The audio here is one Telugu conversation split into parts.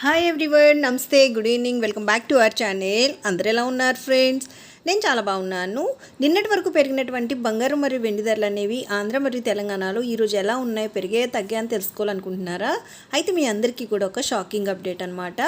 హాయ్ ఎవ్రీవన్ నమస్తే good evening welcome back to our channel అందరు ఎలా ఉన్నారు ఫ్రెండ్స్ నేను చాలా బాగున్నాను. నిన్నటి వరకు పెరిగినటువంటి బంగారు మరియు వెండి ధరలు అనేవి ఆంధ్ర మరియు తెలంగాణలో ఈరోజు ఎలా ఉన్నాయో పెరిగే తగ్గాయని తెలుసుకోవాలనుకుంటున్నారా? అయితే మీ అందరికీ కూడా ఒక షాకింగ్ అప్డేట్ అనమాట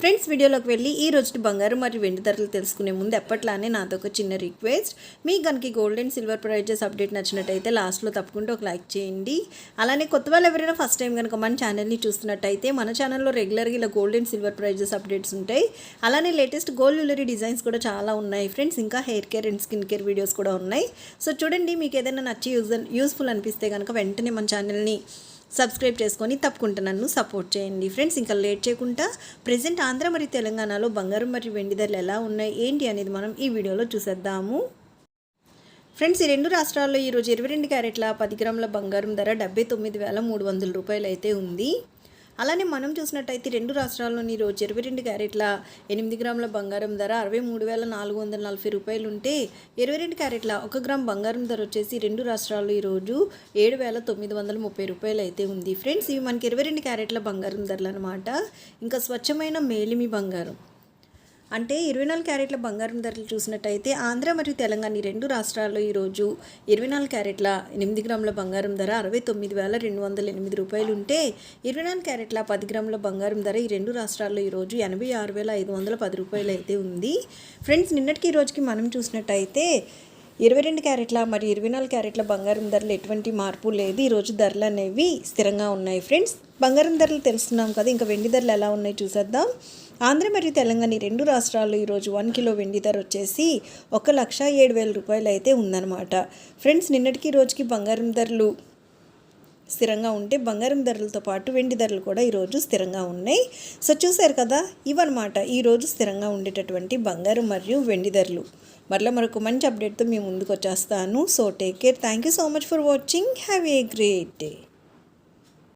ఫ్రెండ్స్ వీడియోలోకి వెళ్ళి ఈ రోజు బంగారు మరియు వెండి ధరలు తెలుసుకునే ముందు ఎప్పట్లానే నాతో ఒక చిన్న రిక్వెస్ట్ మీ కనుక gold and silver prices update నచ్చినట్టయితే లాస్ట్లో తప్పకుండా ఒక లైక్ చేయండి. అలానే కొత్త వాళ్ళు ఎవరైనా ఫస్ట్ టైం కనుక మన ఛానల్ని చూస్తున్నట్టయితే మన ఛానల్లో రెగ్యులర్గా ఇలా gold and silver prices updates ఉంటాయి. అలానే లేటెస్ట్ గోల్డ్ జ్యువెలరీ డిజైన్స్ కూడా చాలా ఉన్నాయి. ఫ్రెండ్స్ ఇంకా hair care and skin care videos కూడా ఉన్నాయి. సో చూడండి మీకు ఏదైనా నచ్చి యూజ్ యూస్ఫుల్ అనిపిస్తే కనుక వెంటనే మన ఛానల్ని సబ్స్క్రైబ్ చేసుకొని తప్పకుండా నన్ను సపోర్ట్ చేయండి. ఫ్రెండ్స్ ఇంకా లేట్ చేయకుండా ప్రజెంట్ ఆంధ్ర మరియు తెలంగాణలో బంగారం మరియు వెండి ధరలు ఎలా ఉన్నాయి ఏంటి అనేది మనం ఈ వీడియోలో చూసేద్దాము. ఫ్రెండ్స్ ఈ రెండు రాష్ట్రాల్లో ఈరోజు ఇరవై రెండు క్యారెట్ల పది గ్రాముల బంగారం ధర డెబ్బై తొమ్మిది వేల మూడు వందల రూపాయలు అయితే ఉంది. అలానే మనం చూసినట్టయితే రెండు రాష్ట్రాల్లోని రోజు ఇరవై రెండు క్యారెట్ల ఎనిమిది గ్రాముల బంగారం ధర అరవై మూడు వేల నాలుగు వందల నలభై రూపాయలు ఉంటే ఇరవై రెండు క్యారెట్ల ఒక గ్రామ్ బంగారం ధర వచ్చేసి రెండు రాష్ట్రాల్లో ఈరోజు ఏడు వేల తొమ్మిది వందల ముప్పై రూపాయలు అయితే ఉంది. ఫ్రెండ్స్ ఇవి మనకి ఇరవై రెండు క్యారెట్ల బంగారం ధరలు అనమాట ఇంకా స్వచ్ఛమైన మేలిమి బంగారం. అంటే ఇరవై నాలుగు క్యారెట్ల బంగారం ధరలు చూసినట్టయితే ఆంధ్ర మరియు తెలంగాణ ఈ రెండు రాష్ట్రాల్లో ఈరోజు ఇరవై నాలుగు క్యారెట్ల ఎనిమిది గ్రాముల బంగారం ధర అరవై తొమ్మిది వేల రెండు వందల ఎనిమిది రూపాయలు ఉంటే ఇరవై నాలుగు క్యారెట్ల పది గ్రాముల బంగారం ధర ఈ రెండు రాష్ట్రాల్లో ఈరోజు ఎనభై ఆరు వేల ఐదు వందల పది రూపాయలు అయితే ఉంది. ఫ్రెండ్స్ నిన్నటికి ఈ రోజుకి మనం చూసినట్టయితే ఇరవై రెండు క్యారెట్ల మరియు ఇరవై నాలుగు క్యారెట్ల బంగారం ధరలు ఎటువంటి మార్పు లేదు. ఈరోజు ధరలు అనేవి స్థిరంగా ఉన్నాయి. ఫ్రెండ్స్ బంగారం ధరలు తెలుస్తున్నాం కదా ఇంకా వెండి ధరలు ఎలా ఉన్నాయి చూసేద్దాం. ఆంధ్ర మరియు తెలంగాణ రెండు రాష్ట్రాల్లో ఈరోజు వన్ కిలో వెండి ధర వచ్చేసి ఒక లక్ష ఏడు వేల రూపాయలు అయితే ఉందన్నమాట. ఫ్రెండ్స్ నిన్నటికి రోజుకి బంగారం ధరలు స్థిరంగా ఉంటే బంగారం ధరలతో పాటు వెండి ధరలు కూడా ఈరోజు స్థిరంగా ఉన్నాయి. సో చూశారు కదా ఇవన్నమాట ఈరోజు స్థిరంగా ఉండేటటువంటి బంగారం మరియు వెండి ధరలు. మరలా మరొక మంచి అప్డేట్తో మేము ముందుకు వచ్చేస్తాను. So take care thank you so much for watching have a great day